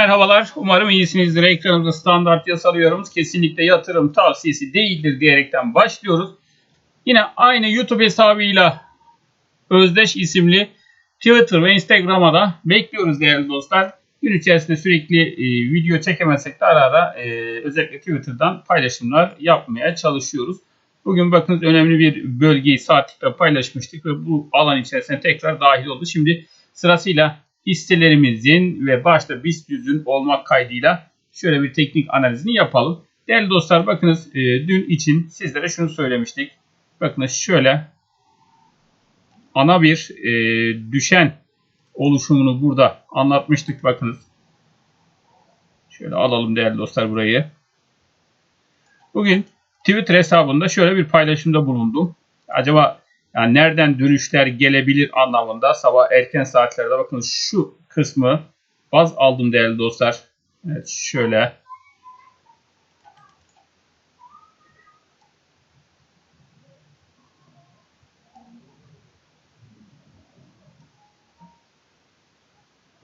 merhabalar. Umarım iyisinizdir. Ekranımızda standart yasal yorumumuz kesinlikle yatırım tavsiyesi değildir diyerekten başlıyoruz. Yine aynı YouTube hesabıyla Özdeş isimli Twitter ve Instagram'a da bekliyoruz değerli dostlar. Gün içerisinde sürekli e, video çekemezsek de ara ara e, özellikle Twitter'dan paylaşımlar yapmaya çalışıyoruz. Bugün bakınız önemli bir bölgeyi saatlikle paylaşmıştık ve bu alan içerisine tekrar dahil oldu. Şimdi sırasıyla hisselerimizin ve başta BIST 100'ün olmak kaydıyla şöyle bir teknik analizini yapalım. Değerli dostlar bakınız e, dün için sizlere şunu söylemiştik. Bakınız şöyle ana bir e, düşen oluşumunu burada anlatmıştık bakınız. Şöyle alalım değerli dostlar burayı. Bugün Twitter hesabında şöyle bir paylaşımda bulundum. Acaba yani nereden dönüşler gelebilir anlamında sabah erken saatlerde bakın şu kısmı baz aldım değerli dostlar. Evet şöyle.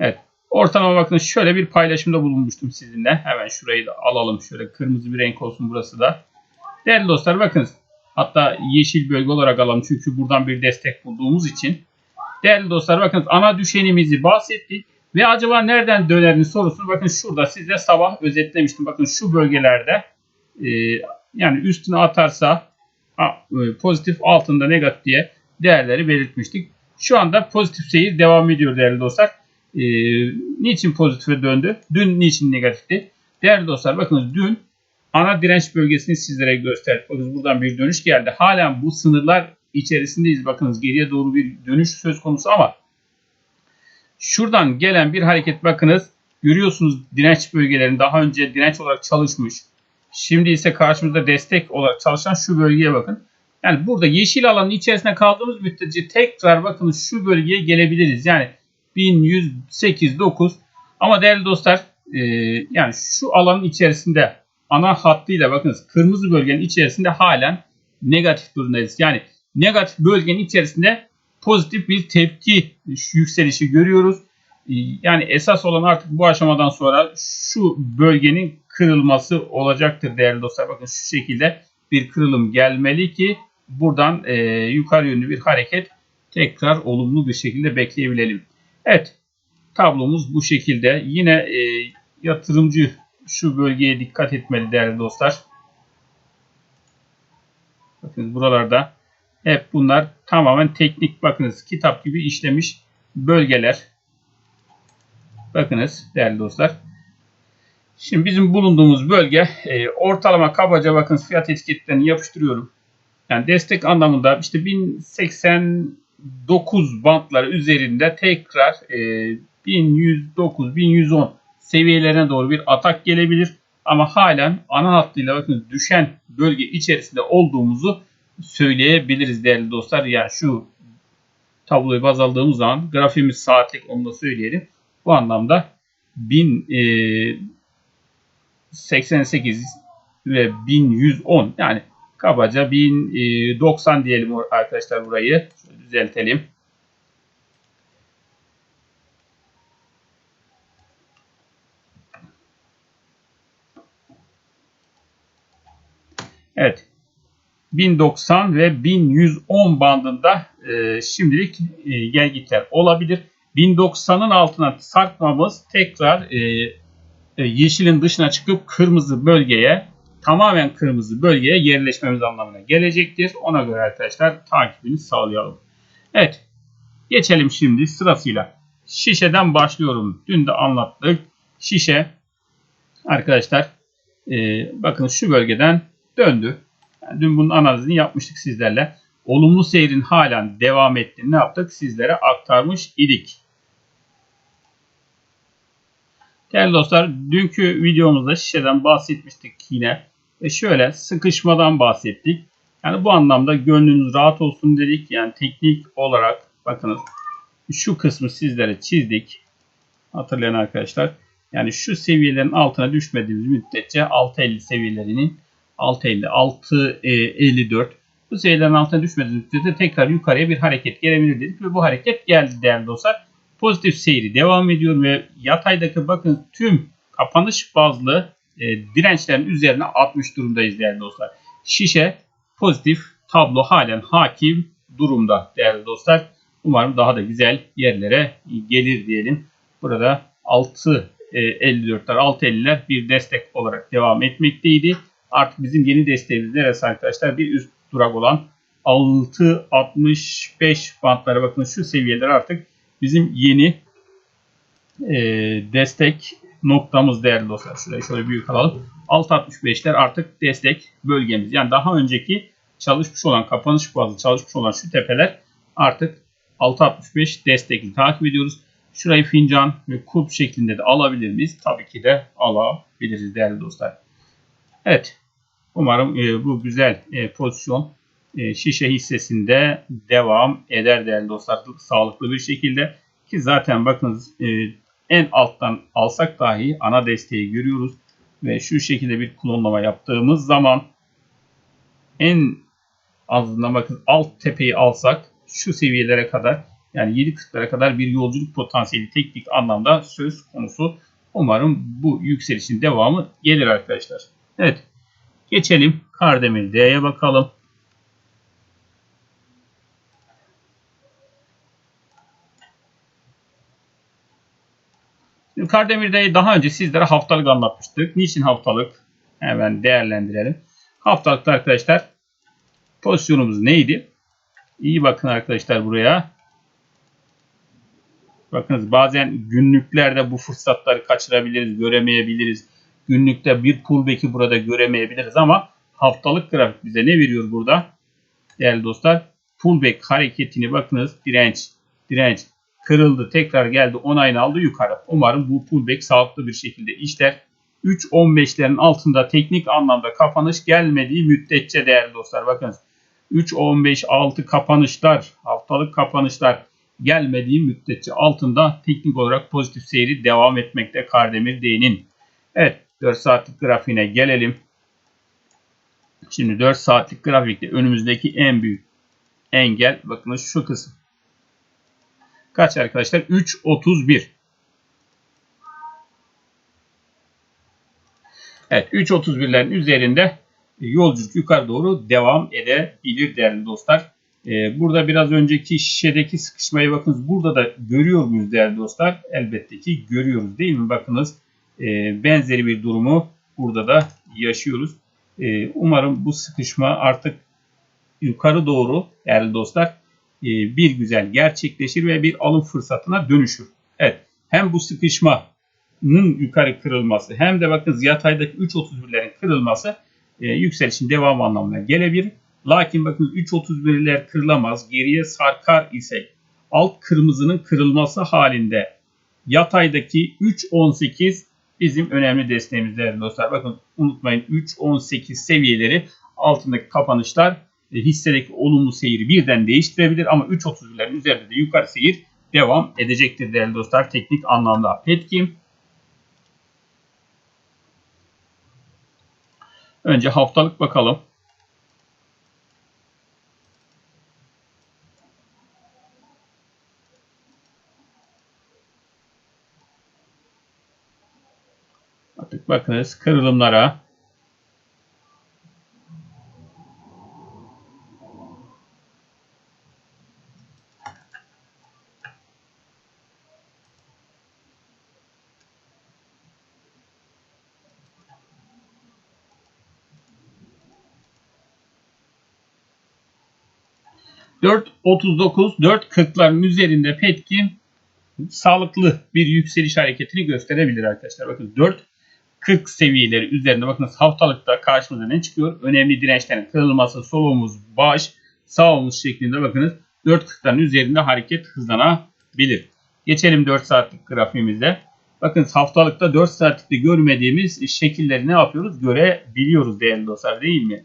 Evet. Ortalama bakın şöyle bir paylaşımda bulunmuştum sizinle. Hemen şurayı da alalım. Şöyle kırmızı bir renk olsun burası da. Değerli dostlar bakınız. Hatta yeşil bölge olarak alalım çünkü buradan bir destek bulduğumuz için. Değerli dostlar bakın ana düşenimizi bahsettik. Ve acaba nereden dönerini sorusunu bakın şurada size sabah özetlemiştim. Bakın şu bölgelerde e, yani üstüne atarsa e, pozitif altında negatif diye değerleri belirtmiştik. Şu anda pozitif seyir devam ediyor değerli dostlar. E, niçin pozitife döndü? Dün niçin negatifti? Değerli dostlar bakın dün ana direnç bölgesini sizlere gösterdik. Bakın buradan bir dönüş geldi. Halen bu sınırlar içerisindeyiz. Bakınız geriye doğru bir dönüş söz konusu ama şuradan gelen bir hareket bakınız. Görüyorsunuz direnç bölgelerini daha önce direnç olarak çalışmış. Şimdi ise karşımızda destek olarak çalışan şu bölgeye bakın. Yani burada yeşil alanın içerisinde kaldığımız müddetçe tekrar bakınız şu bölgeye gelebiliriz. Yani 1108 9 ama değerli dostlar e, yani şu alanın içerisinde ana hattıyla bakınız kırmızı bölgenin içerisinde halen negatif durumdayız. Yani negatif bölgenin içerisinde pozitif bir tepki yükselişi görüyoruz. Yani esas olan artık bu aşamadan sonra şu bölgenin kırılması olacaktır değerli dostlar. Bakın şu şekilde bir kırılım gelmeli ki buradan e, yukarı yönlü bir hareket tekrar olumlu bir şekilde bekleyebilelim. Evet tablomuz bu şekilde. Yine e, yatırımcı şu bölgeye dikkat etmeli değerli dostlar. Bakın buralarda hep bunlar tamamen teknik bakınız kitap gibi işlemiş bölgeler. Bakınız değerli dostlar. Şimdi bizim bulunduğumuz bölge e, ortalama kabaca bakın fiyat etiketlerini yapıştırıyorum. Yani destek anlamında işte 1089 bantları üzerinde tekrar e, 1109 1110 seviyelerine doğru bir atak gelebilir. Ama halen ana hattıyla bakın düşen bölge içerisinde olduğumuzu söyleyebiliriz değerli dostlar. Yani şu tabloyu baz aldığımız zaman grafiğimiz saatlik onu da söyleyelim. Bu anlamda 1088 e, ve 1110 yani kabaca 1090 diyelim arkadaşlar burayı. Şöyle düzeltelim. Evet. 1090 ve 1110 bandında e, şimdilik e, gelgitler olabilir. 1090'ın altına sarkmamız tekrar e, e, yeşilin dışına çıkıp kırmızı bölgeye tamamen kırmızı bölgeye yerleşmemiz anlamına gelecektir. Ona göre arkadaşlar takibini sağlayalım. Evet. Geçelim şimdi sırasıyla. Şişeden başlıyorum. Dün de anlattık. Şişe arkadaşlar e, bakın şu bölgeden döndü. Yani dün bunun analizini yapmıştık sizlerle. Olumlu seyrin halen devam ettiğini ne yaptık? Sizlere aktarmış idik. Değerli dostlar dünkü videomuzda şişeden bahsetmiştik yine. Ve şöyle sıkışmadan bahsettik. Yani bu anlamda gönlünüz rahat olsun dedik. Yani teknik olarak bakınız şu kısmı sizlere çizdik. Hatırlayan arkadaşlar. Yani şu seviyelerin altına düşmediğimiz müddetçe 6.50 seviyelerinin 6.50, 6.54 bu seviyelerin altına düşmediğiniz müddetçe tekrar yukarıya bir hareket gelebilir dedik ve bu hareket geldi değerli dostlar. pozitif seyri devam ediyor ve yataydaki bakın tüm kapanış bazlı e, dirençlerin üzerine atmış durumdayız değerli dostlar. Şişe pozitif tablo halen hakim durumda değerli dostlar. Umarım daha da güzel yerlere gelir diyelim. Burada 6 54'ler 6.50'ler bir destek olarak devam etmekteydi. Artık bizim yeni desteğimiz neresi arkadaşlar? Bir üst durak olan 6.65 bantlara bakın şu seviyeler artık bizim yeni e, destek noktamız değerli dostlar. Şurayı şöyle büyük alalım. 6.65'ler artık destek bölgemiz. Yani daha önceki çalışmış olan kapanış bazlı çalışmış olan şu tepeler artık 6.65 destekli takip ediyoruz. Şurayı fincan ve kulp şeklinde de alabilir miyiz? Tabii ki de alabiliriz değerli dostlar. Evet. Umarım e, bu güzel e, pozisyon e, şişe hissesinde devam eder değerli dostlar. Sağlıklı bir şekilde. Ki zaten bakınız e, en alttan alsak dahi ana desteği görüyoruz. Ve şu şekilde bir klonlama yaptığımız zaman en azından bakın alt tepeyi alsak şu seviyelere kadar yani 7.40'lara kadar bir yolculuk potansiyeli teknik anlamda söz konusu. Umarım bu yükselişin devamı gelir arkadaşlar. Evet. Geçelim Kardemir D'ye bakalım. Kardemir D'yi daha önce sizlere haftalık anlatmıştık. Niçin haftalık? Hemen değerlendirelim. Haftalıkta arkadaşlar pozisyonumuz neydi? İyi bakın arkadaşlar buraya. Bakınız bazen günlüklerde bu fırsatları kaçırabiliriz, göremeyebiliriz. Günlükte bir pullback'i burada göremeyebiliriz ama haftalık grafik bize ne veriyor burada? Değerli dostlar pullback hareketini bakınız direnç, direnç kırıldı tekrar geldi onayını aldı yukarı. Umarım bu pullback sağlıklı bir şekilde işler. 3.15'lerin altında teknik anlamda kapanış gelmediği müddetçe değerli dostlar bakınız 3.15 kapanışlar haftalık kapanışlar gelmediği müddetçe altında teknik olarak pozitif seyri devam etmekte Kardemir D'nin. Evet 4 saatlik grafiğine gelelim. Şimdi 4 saatlik grafikte önümüzdeki en büyük engel bakın şu kısım. Kaç arkadaşlar? 3.31. Evet 3.31'lerin üzerinde yolculuk yukarı doğru devam edebilir değerli dostlar. Ee, burada biraz önceki şişedeki sıkışmayı bakınız. Burada da görüyor muyuz değerli dostlar? Elbette ki görüyoruz değil mi? Bakınız e, benzeri bir durumu burada da yaşıyoruz. E, umarım bu sıkışma artık yukarı doğru değerli dostlar e, bir güzel gerçekleşir ve bir alım fırsatına dönüşür. Evet hem bu sıkışmanın yukarı kırılması hem de bakın yataydaki 3.31'lerin kırılması e, yükselişin devamı anlamına gelebilir. Lakin bakın 3.31'ler kırılamaz. Geriye sarkar ise alt kırmızının kırılması halinde yataydaki 3.18 bizim önemli desteğimiz değerli dostlar. Bakın unutmayın 3.18 seviyeleri altındaki kapanışlar e, hissedeki olumlu seyri birden değiştirebilir ama 3.31'lerin üzerinde de yukarı seyir devam edecektir değerli dostlar teknik anlamda. Petkim Önce haftalık bakalım. Artık bakınız kırılımlara 4.39, 4.40'ların üzerinde Petkim sağlıklı bir yükseliş hareketini gösterebilir arkadaşlar. Bakın 4.40 seviyeleri üzerinde bakın haftalıkta karşımıza ne çıkıyor? Önemli dirençlerin kırılması, sol omuz, baş, sağ şeklinde bakınız 4.40'ların üzerinde hareket hızlanabilir. Geçelim 4 saatlik grafiğimize. Bakın haftalıkta 4 saatlikte görmediğimiz şekilleri ne yapıyoruz? Görebiliyoruz değerli dostlar değil mi?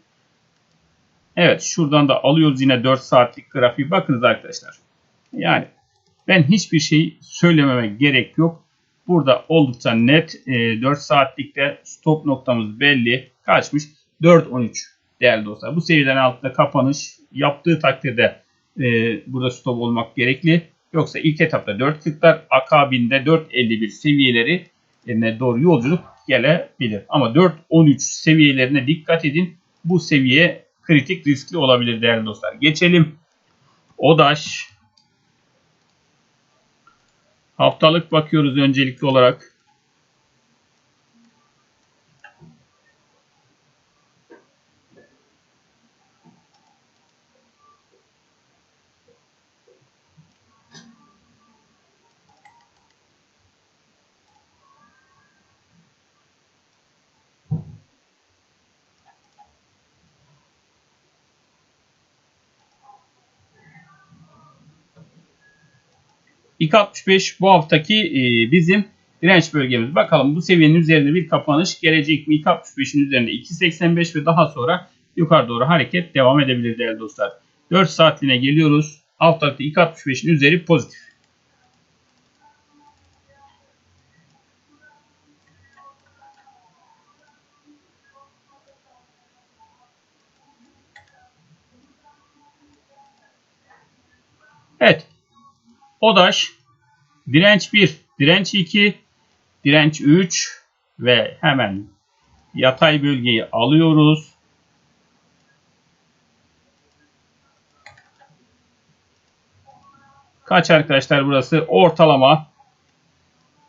Evet şuradan da alıyoruz yine 4 saatlik grafiği. Bakınız arkadaşlar. Yani ben hiçbir şey söylememe gerek yok. Burada oldukça net e, 4 saatlikte stop noktamız belli. Kaçmış? 4.13 değerli dostlar. Bu seviyeden altında kapanış yaptığı takdirde e, burada stop olmak gerekli. Yoksa ilk etapta 4.40'lar akabinde 4.51 seviyeleri yerine doğru yolculuk gelebilir. Ama 4.13 seviyelerine dikkat edin. Bu seviye kritik riskli olabilir değerli dostlar. Geçelim. ODAŞ. Haftalık bakıyoruz öncelikli olarak. İlk 65 bu haftaki e, bizim direnç bölgemiz. Bakalım bu seviyenin üzerinde bir kapanış gelecek mi? İlk 65'in üzerinde 2.85 ve daha sonra yukarı doğru hareket devam edebilir değerli dostlar. 4 saatliğine geliyoruz. Haftalıkta ilk 65'in üzeri pozitif. Evet. ODAŞ direnç 1, direnç 2, direnç 3 ve hemen yatay bölgeyi alıyoruz. Kaç arkadaşlar burası? Ortalama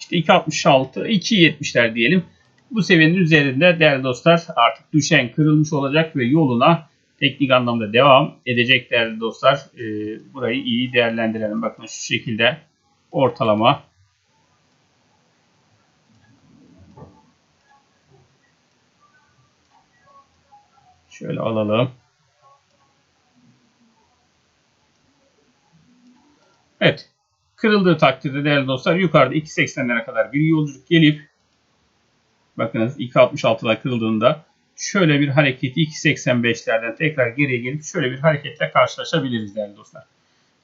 işte 2.66, 2.70'ler diyelim. Bu seviyenin üzerinde değerli dostlar artık düşen kırılmış olacak ve yoluna teknik anlamda devam edecek değerli dostlar. E, burayı iyi değerlendirelim. Bakın şu şekilde ortalama şöyle alalım. Evet. Kırıldığı takdirde değerli dostlar yukarıda 2.80'lere kadar bir yolculuk gelip bakınız 2.66'da kırıldığında şöyle bir hareketi 2.85'lerden tekrar geriye gelip şöyle bir hareketle karşılaşabiliriz değerli dostlar.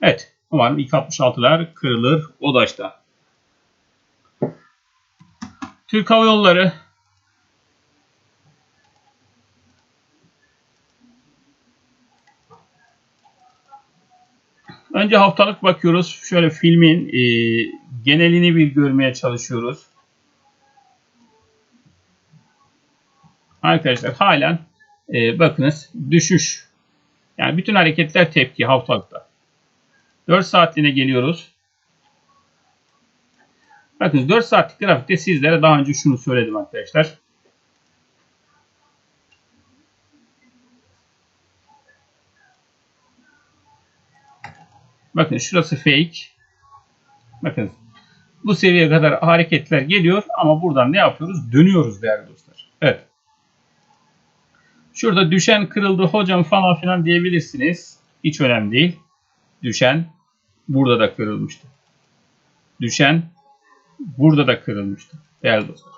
Evet. Umarım 2.66'lar kırılır ODAŞ'ta. Türk Hava Yolları Önce haftalık bakıyoruz. Şöyle filmin e, genelini bir görmeye çalışıyoruz. Arkadaşlar halen e, bakınız düşüş. Yani bütün hareketler tepki haftalıkta. 4 saatliğine geliyoruz. Bakın 4 saatlik grafikte sizlere daha önce şunu söyledim arkadaşlar. Bakın şurası fake. Bakın bu seviyeye kadar hareketler geliyor ama buradan ne yapıyoruz? Dönüyoruz değerli dostlar. Evet. Şurada düşen kırıldı hocam falan filan diyebilirsiniz. Hiç önemli değil. Düşen burada da kırılmıştı. Düşen burada da kırılmıştı. Değerli dostlar.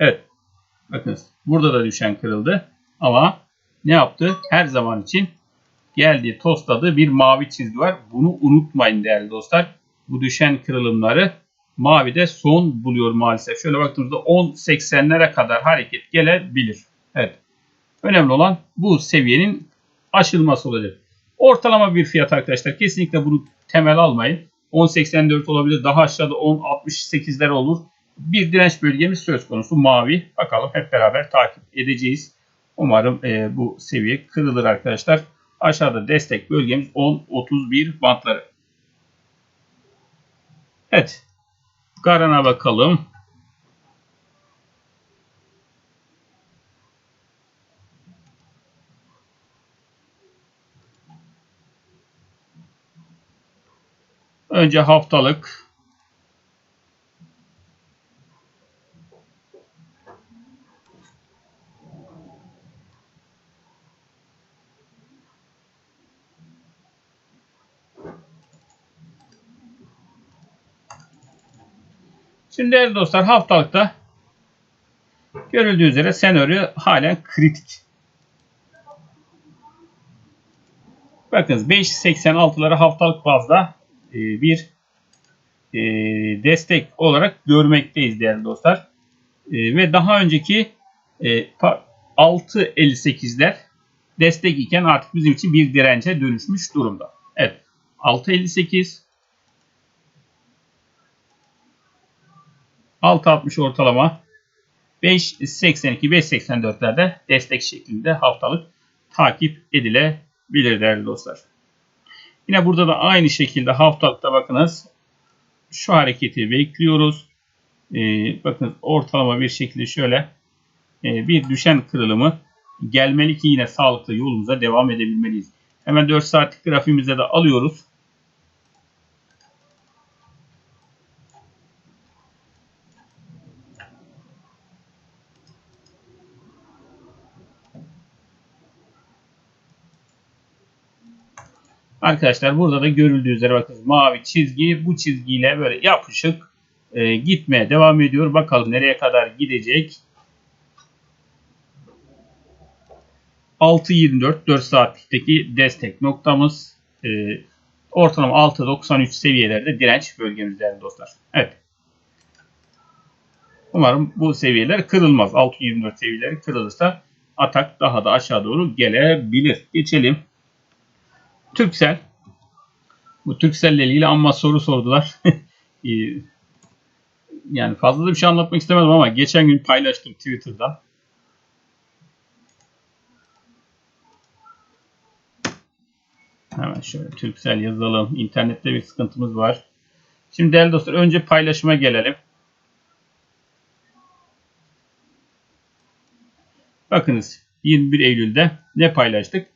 Evet. Bakınız burada da düşen kırıldı. Ama ne yaptı? Her zaman için geldiği tostladığı bir mavi çizgi var. Bunu unutmayın değerli dostlar. Bu düşen kırılımları mavide son buluyor maalesef. Şöyle baktığımızda 10.80'lere kadar hareket gelebilir. Evet. Önemli olan bu seviyenin aşılması olacak. Ortalama bir fiyat arkadaşlar. Kesinlikle bunu temel almayın. 10.84 olabilir. Daha aşağıda 10.68'ler olur. Bir direnç bölgemiz söz konusu mavi. Bakalım hep beraber takip edeceğiz. Umarım e, bu seviye kırılır arkadaşlar. Aşağıda destek bölgemiz 10.31 bantları. Evet. Garana bakalım. Önce haftalık. Şimdi değerli dostlar haftalıkta görüldüğü üzere senaryo halen kritik. Bakınız 5.86'ları haftalık bazda e, bir e, destek olarak görmekteyiz değerli dostlar. E, ve daha önceki 6.58'ler destek iken artık bizim için bir dirence dönüşmüş durumda. Evet 6.58 6.60 ortalama 5.82-5.84'lerde destek şeklinde haftalık takip edilebilir değerli dostlar. Yine burada da aynı şekilde haftalıkta bakınız şu hareketi bekliyoruz. Ee, bakın ortalama bir şekilde şöyle e, bir düşen kırılımı gelmeli ki yine sağlıklı yolumuza devam edebilmeliyiz. Hemen 4 saatlik grafiğimize de alıyoruz. Arkadaşlar burada da görüldüğü üzere bakın mavi çizgi bu çizgiyle böyle yapışık e, gitmeye devam ediyor. Bakalım nereye kadar gidecek. 6.24 4 saatlikteki destek noktamız e, ortalama 6.93 seviyelerde direnç bölgemiz değerli dostlar. Evet. Umarım bu seviyeler kırılmaz. 6.24 seviyeleri kırılırsa atak daha da aşağı doğru gelebilir. Geçelim. Türksel. Bu Türksel ile ilgili amma soru sordular. Yani fazla da bir şey anlatmak istemedim ama geçen gün paylaştım Twitter'da. Hemen şöyle Türksel yazalım. İnternette bir sıkıntımız var. Şimdi değerli dostlar önce paylaşıma gelelim. Bakınız 21 Eylül'de ne paylaştık?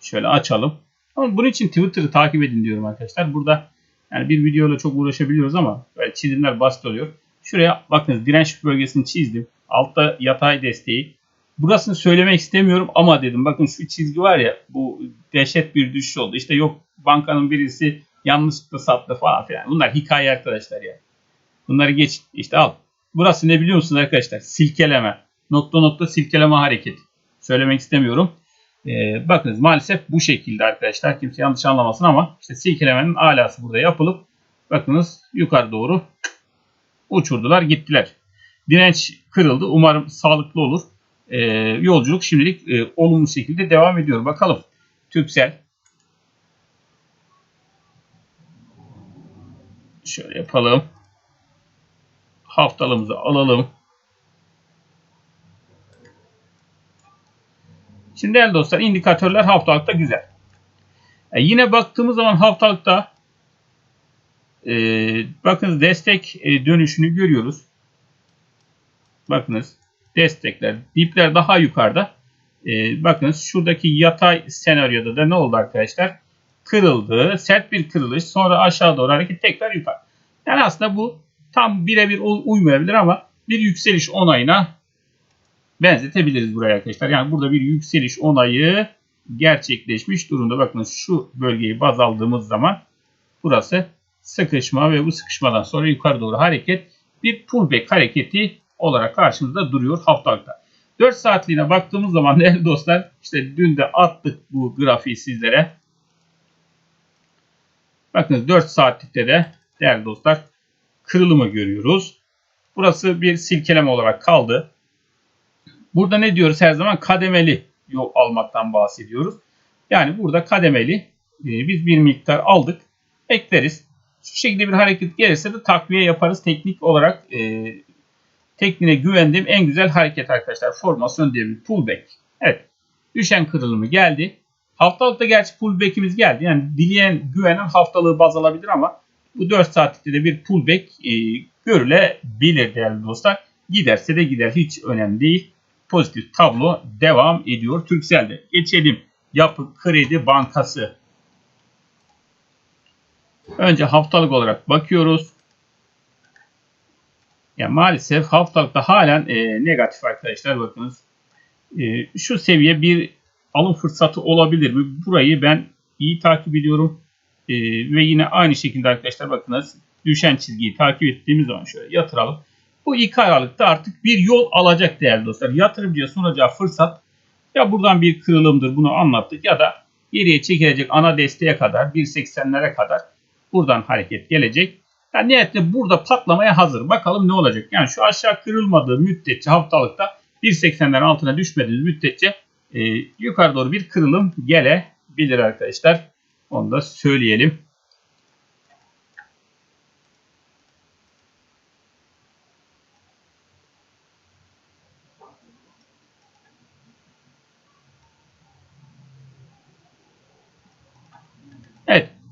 Şöyle açalım. Ama bunun için Twitter'ı takip edin diyorum arkadaşlar. Burada yani bir videoyla çok uğraşabiliyoruz ama böyle çizimler basit oluyor. Şuraya bakınız direnç bölgesini çizdim. Altta yatay desteği. Burasını söylemek istemiyorum ama dedim bakın şu çizgi var ya bu dehşet bir düşüş oldu. İşte yok bankanın birisi yanlışlıkla sattı falan filan. Bunlar hikaye arkadaşlar ya. Bunları geç. İşte al. Burası ne biliyor musunuz arkadaşlar? Silkeleme. Nokta nokta silkeleme hareketi. Söylemek istemiyorum. Ee, bakınız maalesef bu şekilde arkadaşlar. Kimse yanlış anlamasın ama işte silkelemenin alası burada yapılıp bakınız yukarı doğru uçurdular gittiler. Direnç kırıldı. Umarım sağlıklı olur. Ee, yolculuk şimdilik e, olumlu şekilde devam ediyor. Bakalım. Türksel. Şöyle yapalım. Haftalığımızı alalım. Şimdi değerli dostlar indikatörler haftalıkta güzel. E yine baktığımız zaman haftalıkta e, bakınız destek e, dönüşünü görüyoruz. Bakınız destekler, dipler daha yukarıda. E, bakınız şuradaki yatay senaryoda da ne oldu arkadaşlar? Kırıldı. Sert bir kırılış. Sonra aşağı doğru hareket tekrar yukarı. Yani aslında bu tam birebir uymayabilir ama bir yükseliş onayına benzetebiliriz buraya arkadaşlar. Yani burada bir yükseliş onayı gerçekleşmiş durumda. Bakın şu bölgeyi baz aldığımız zaman burası sıkışma ve bu sıkışmadan sonra yukarı doğru hareket bir pullback hareketi olarak karşımızda duruyor haftalıkta. 4 saatliğine baktığımız zaman değerli dostlar işte dün de attık bu grafiği sizlere. Bakın 4 saatlikte de değerli dostlar kırılımı görüyoruz. Burası bir silkeleme olarak kaldı. Burada ne diyoruz her zaman? Kademeli yol almaktan bahsediyoruz. Yani burada kademeli e, biz bir miktar aldık. Ekleriz. Şu şekilde bir hareket gelirse de takviye yaparız. Teknik olarak e, tekniğine güvendiğim en güzel hareket arkadaşlar. Formasyon bir pullback. Evet. Düşen kırılımı geldi. Haftalıkta gerçi pullback'imiz geldi. Yani dileyen güvenen haftalığı baz alabilir ama bu 4 saatlikte de bir pullback e, görülebilir değerli dostlar. Giderse de gider. Hiç önemli değil pozitif tablo devam ediyor Türksel'de. Geçelim Yapı Kredi Bankası. Önce haftalık olarak bakıyoruz. Ya maalesef haftalıkta halen e, negatif arkadaşlar bakınız. E, şu seviye bir alım fırsatı olabilir mi? Burayı ben iyi takip ediyorum. E, ve yine aynı şekilde arkadaşlar bakınız düşen çizgiyi takip ettiğimiz zaman şöyle yatıralım. Bu iki aralıkta artık bir yol alacak değerli dostlar. Yatırımcıya sunacağı fırsat ya buradan bir kırılımdır bunu anlattık ya da geriye çekilecek ana desteğe kadar 1.80'lere kadar buradan hareket gelecek. Yani niyetle burada patlamaya hazır. Bakalım ne olacak. Yani şu aşağı kırılmadığı müddetçe haftalıkta 1.80'lerin altına düşmediğiniz müddetçe e, yukarı doğru bir kırılım gelebilir arkadaşlar. Onu da söyleyelim.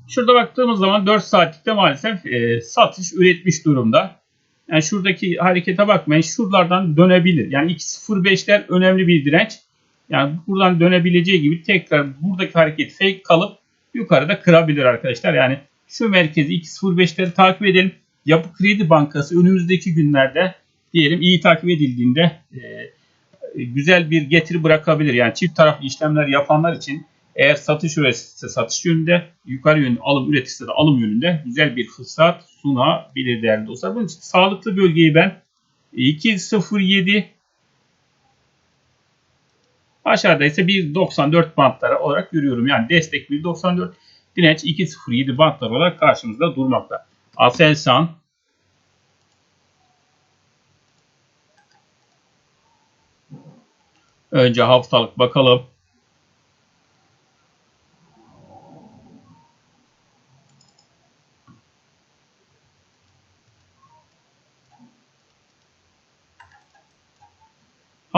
Şurada baktığımız zaman 4 saatlikte maalesef e, satış üretmiş durumda. Yani şuradaki harekete bakmayın. Şuralardan dönebilir. Yani 2.05'ler önemli bir direnç. Yani buradan dönebileceği gibi tekrar buradaki hareket fake kalıp yukarıda kırabilir arkadaşlar. Yani şu merkezi 2.05'leri takip edelim. Yapı Kredi Bankası önümüzdeki günlerde diyelim iyi takip edildiğinde e, güzel bir getiri bırakabilir. Yani çift taraflı işlemler yapanlar için eğer satış üreticisi satış yönünde, yukarı yönlü alım üreticisi de alım yönünde güzel bir fırsat sunabilir değerli dostlar. Bunun için sağlıklı bölgeyi ben 2.07 aşağıda ise 1.94 bantları olarak görüyorum. Yani destek 1.94 direnç 2.07 bantlar olarak karşımızda durmakta. Aselsan Önce haftalık bakalım.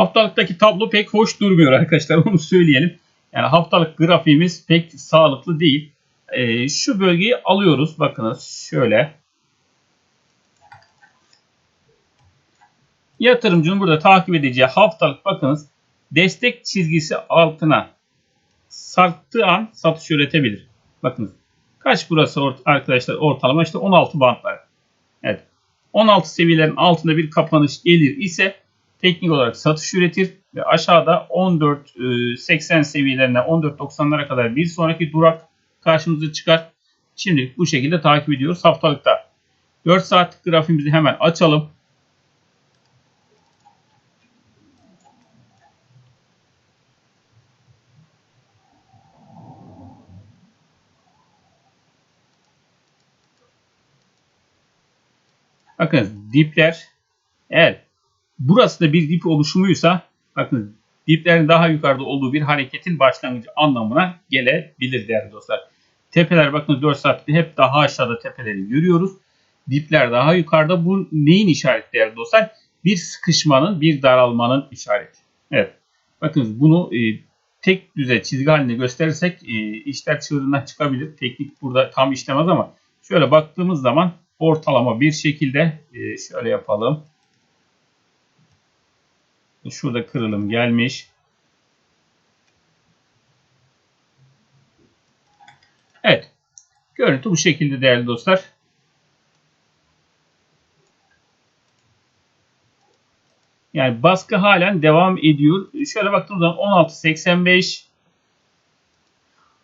Haftalıktaki tablo pek hoş durmuyor arkadaşlar onu söyleyelim. Yani haftalık grafiğimiz pek sağlıklı değil. Ee, şu bölgeyi alıyoruz. Bakınız şöyle. Yatırımcının burada takip edeceği haftalık bakınız destek çizgisi altına sarktığı an satış üretebilir. Bakınız kaç burası ort arkadaşlar ortalama işte 16 bantlar. Evet. 16 seviyelerin altında bir kapanış gelir ise teknik olarak satış üretir ve aşağıda 14.80 seviyelerine 14.90'lara kadar bir sonraki durak karşımıza çıkar. Şimdi bu şekilde takip ediyoruz haftalıkta. 4 saat grafiğimizi hemen açalım. Bakın dipler eğer burası da bir dip oluşumuysa bakın diplerin daha yukarıda olduğu bir hareketin başlangıcı anlamına gelebilir değerli dostlar. Tepeler bakın 4 saatte hep daha aşağıda tepeleri görüyoruz. Dipler daha yukarıda. Bu neyin işareti değerli dostlar? Bir sıkışmanın, bir daralmanın işareti. Evet. Bakın bunu e, tek düze çizgi halinde gösterirsek e, işler çığırından çıkabilir. Teknik burada tam işlemez ama şöyle baktığımız zaman ortalama bir şekilde e, şöyle yapalım. Şurada kırılım gelmiş. Evet. Görüntü bu şekilde değerli dostlar. Yani baskı halen devam ediyor. Şöyle baktığımız zaman 16.85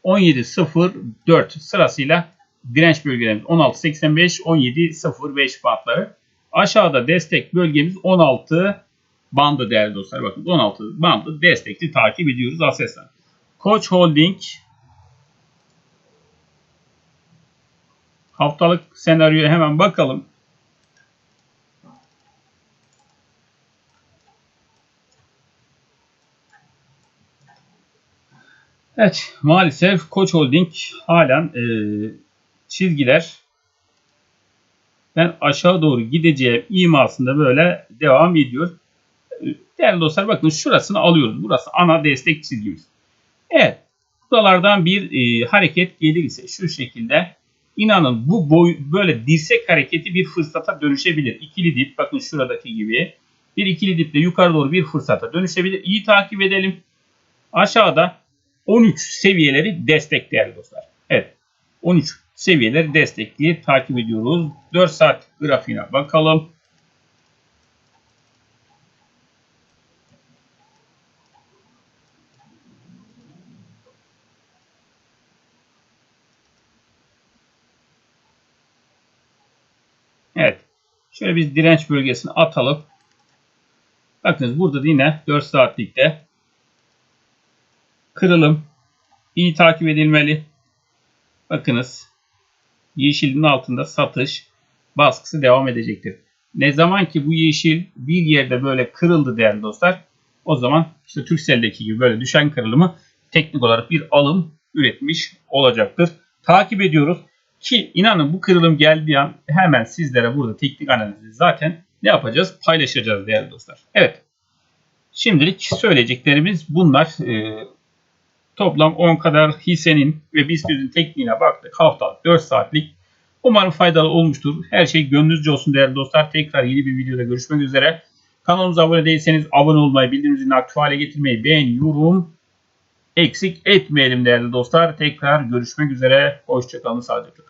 17.04 sırasıyla direnç bölgelerimiz 16.85 17.05 bantları. Aşağıda destek bölgemiz 16 bandı değerli dostlar. Bakın 16 bandı destekli takip ediyoruz Aselsan. Koç Holding haftalık senaryoya hemen bakalım. Evet maalesef Koç Holding halen e, çizgiler ben aşağı doğru gideceğim imasında böyle devam ediyor. Değerli dostlar bakın şurasını alıyoruz. Burası ana destek çizgimiz. Evet. Buralardan bir e, hareket gelirse şu şekilde inanın bu boy böyle dirsek hareketi bir fırsata dönüşebilir. İkili dip bakın şuradaki gibi bir ikili diple yukarı doğru bir fırsata dönüşebilir. İyi takip edelim. Aşağıda 13 seviyeleri destek değerli dostlar. Evet. 13 seviyeleri destekli takip ediyoruz. 4 saat grafiğine bakalım. Evet. Şöyle biz direnç bölgesini atalım. Bakınız burada da yine 4 saatlikte kırılım iyi takip edilmeli. Bakınız yeşilin altında satış baskısı devam edecektir. Ne zaman ki bu yeşil bir yerde böyle kırıldı değerli dostlar o zaman işte Turkcell'deki gibi böyle düşen kırılımı teknik olarak bir alım üretmiş olacaktır. Takip ediyoruz. Ki inanın bu kırılım geldiği an hemen sizlere burada teknik analizi zaten ne yapacağız? Paylaşacağız değerli dostlar. Evet. Şimdilik söyleyeceklerimiz bunlar. Ee, toplam 10 kadar hissenin ve BIST tekniğine baktık. Haftalık 4 saatlik. Umarım faydalı olmuştur. Her şey gönlünüzce olsun değerli dostlar. Tekrar yeni bir videoda görüşmek üzere. Kanalımıza abone değilseniz abone olmayı, bildirim zilini aktif hale getirmeyi, beğen, yorum eksik etmeyelim değerli dostlar. Tekrar görüşmek üzere. Hoşçakalın, sağlıcakla.